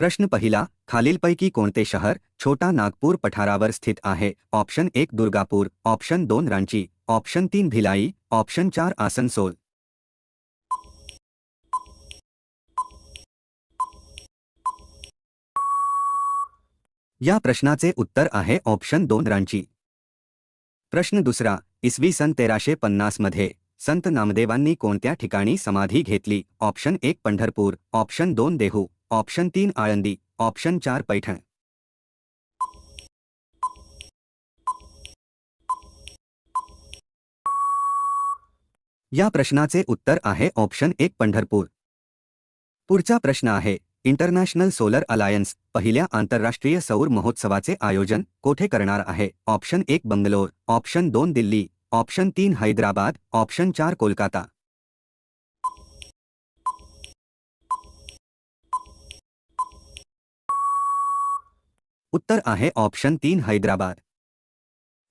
प्रश्न पहिला खालीलपैकी कोणते शहर छोटा नागपूर पठारावर स्थित आहे? ऑप्शन एक दुर्गापूर ऑप्शन दोन रांची ऑप्शन तीन भिलाई ऑप्शन चार आसनसोल. या प्रश्नाचे उत्तर आहे ऑप्शन दोन रांची. प्रश्न दुसरा इसवी सन तेराशे पन्नासमध्ये संत नामदेवांनी कोणत्या ठिकाणी समाधी घेतली? ऑप्शन एक पंढरपूर ऑप्शन दोन देहू. ऑप्शन तीन आळंदी ऑप्शन चार पैठण। या प्रश्नाचे उत्तर आहे ऑप्शन एक पंढरपूर. पुढचा प्रश्न आहे, इंटरनॅशनल सोलर अलायन्स, पहिल्या आंतरराष्ट्रीय सौर महोत्सवाचे आयोजन कोठे करणार आहे? ऑप्शन एक बंगलोर, ऑप्शन दोन दिल्ली, ऑप्शन तीन हैदराबाद, ऑप्शन चार कोलकाता. उत्तर आहे ऑप्शन तीन, हैदराबाद.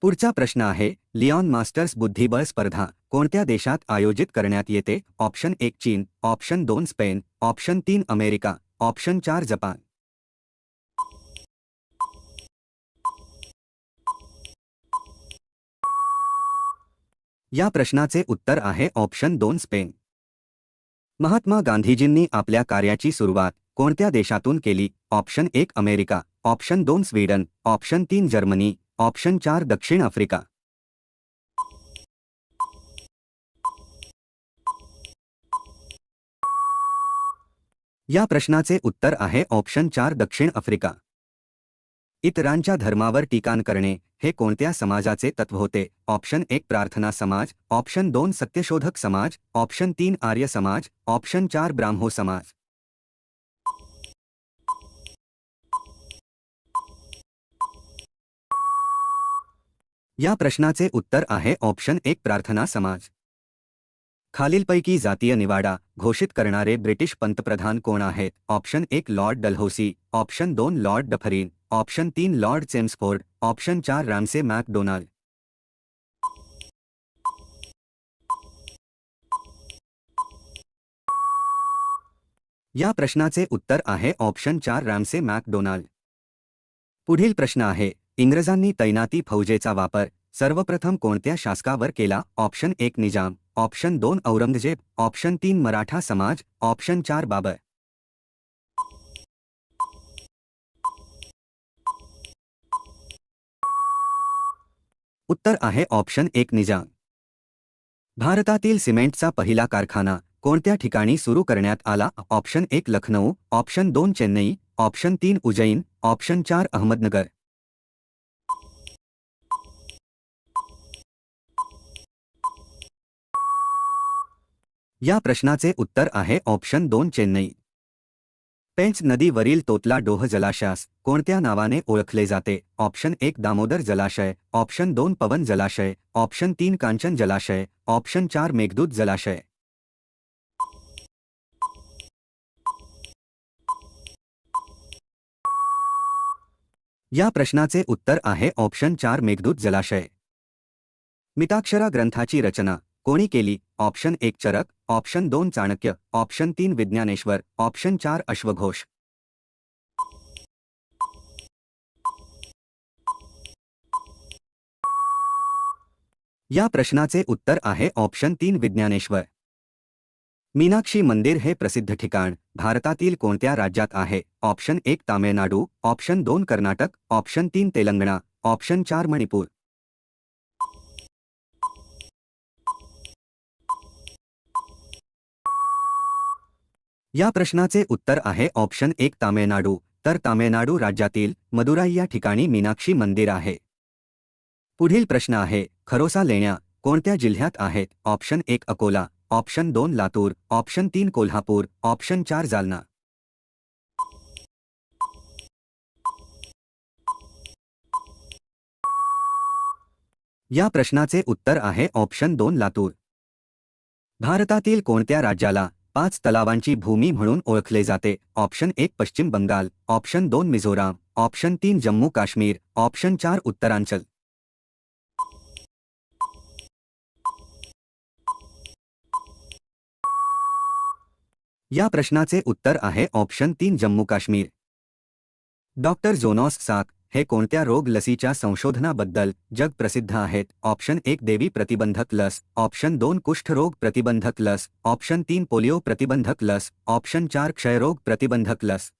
पुढचा प्रश्न आहे, लिओन मास्टर्स बुद्धिबळ स्पर्धा कोणत्या देशात आयोजित करण्यात येते? ऑप्शन एक, चीन. ऑप्शन दोन, स्पेन. ऑप्शन तीन, अमेरिका. ऑप्शन चार, जपान. या प्रश्नाचे उत्तर आहे ऑप्शन दोन, स्पेन. महात्मा गांधीजींनी आपल्या कार्याची सुरुवात कोणत्या देशातून केली? ऑप्शन एक, अमेरिका. ऑप्शन दोन स्वीडन, ऑप्शन तीन जर्मनी, ऑप्शन चार दक्षिण आफ्रिका. या प्रश्नाचे उत्तर आहे ऑप्शन चार दक्षिण आफ्रिका. इतरांच्या धर्मावर टीकान करणे, हे कोणत्या समाजाचे तत्व होते? ऑप्शन एक प्रार्थना समाज, ऑप्शन दोन सत्यशोधक समाज, ऑप्शन तीन आर्य समाज, ऑप्शन चार ब्राह्मो समाज. या प्रश्नाचे उत्तर आहे ऑप्शन एक प्रार्थना समाज. खालीलपैकी जातीय निवाडा, घोषित करणारे ब्रिटिश पंतप्रधान कोण आहेत? ऑप्शन एक लॉर्ड डलहौसी, ऑप्शन दोन लॉर्ड डफरीन, ऑप्शन तीन लॉर्ड चेम्सफोर्ड, ऑप्शन चार रॅमसे मॅकडोनाल्ड. या प्रश्नाचे उत्तर आहे ऑप्शन चार रॅमसे मॅकडोनाल्ड. पुढील प्रश्न आहे इंग्रजांनी तैनाती फौजेचा वापर सर्वप्रथम कोणत्या शासकावर केला? ऑप्शन एक निजाम. ऑप्शन दोन औरंगजेब. ऑप्शन तीन मराठा समाज. ऑप्शन चार बाबर. उत्तर आहे ऑप्शन एक निजाम. भारतातील सिमेंटचा पहिला कारखाना कोणत्या ठिकाणी सुरू करण्यात आला? ऑप्शन एक लखनौ ऑप्शन दोन चेन्नई. ऑप्शन तीन उज्जैन. ऑप्शन चार अहमदनगर. या प्रश्नाचे उत्तर आहे ऑप्शन दोन चेन्नई. पेंच नदीवरील तोतला डोह जलाशयास कोणत्या नावाने ओळखले जाते? ऑप्शन एक दामोदर जलाशय, ऑप्शन दोन पवन जलाशय, ऑप्शन तीन कांचन जलाशय, ऑप्शन चार मेघदूत जलाशय. या प्रश्नाचे उत्तर आहे ऑप्शन चार मेघदूत जलाशय. मिताक्षरा ग्रंथाची रचना, कोणी केली? ऑप्शन एक चरक ऑप्शन दोन चाणक्य, ऑप्शन तीन विज्ञानेश्वर, ऑप्शन चार अश्वघोष. या प्रश्नाचे उत्तर आहे ऑप्शन तीन विज्ञानेश्वर. मीनाक्षी मंदिर हे प्रसिद्ध ठिकाण, भारतातील कोणत्या राज्यात आहे? ऑप्शन एक तामिळनाडू, ऑप्शन दोन कर्नाटक, ऑप्शन तीन तेलंगणा, ऑप्शन चार मणिपूर. या प्रश्नाचे उत्तर आहे ऑप्शन एक तामिळनाडू तर तामिळनाडू राज्यातील मदुराई या ठिकाणी मीनाक्षी मंदिर आहे. पुढील प्रश्न आहे खरोसा लेण्या कोणत्या जिल्ह्यात आहेत? ऑप्शन एक अकोला ऑप्शन दोन लातूर ऑप्शन तीन कोल्हापूर ऑप्शन चार जालना. या प्रश्नाचे उत्तर आहे ऑप्शन दोन लातूर. भारतातील कोणत्या राज्याला पाच तलावांची भूमी म्हणून ओळखले जाते. ऑप्शन एक पश्चिम बंगाल, ऑप्शन दोन मिझोराम, ऑप्शन तीन जम्मू काश्मीर, ऑप्शन चार उत्तरांचल. या प्रश्नाचे उत्तर आहे ऑप्शन तीन जम्मू काश्मीर. डॉक्टर जोनॉस साक हे कोणत्या रोग लसीच्या संशोधनाबद्दल? जग प्रसिद्ध आहेत. ऑप्शन एक, देवी प्रतिबंधक लस. ऑप्शन दोन कुष्ठरोग प्रतिबंधक लस. ऑप्शन तीन, पोलिओ प्रतिबंधक लस. ऑप्शन चार क्षयरोग प्रतिबंधक लस.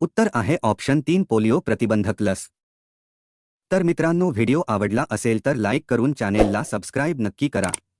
उत्तर आहे, ऑप्शन तीन, पोलिओ प्रतिबंधक लस. तर मित्रांनो, व्हिडिओ आवडला असेल तर लाईक करून चॅनेलला सबस्क्राईब नक्की करा.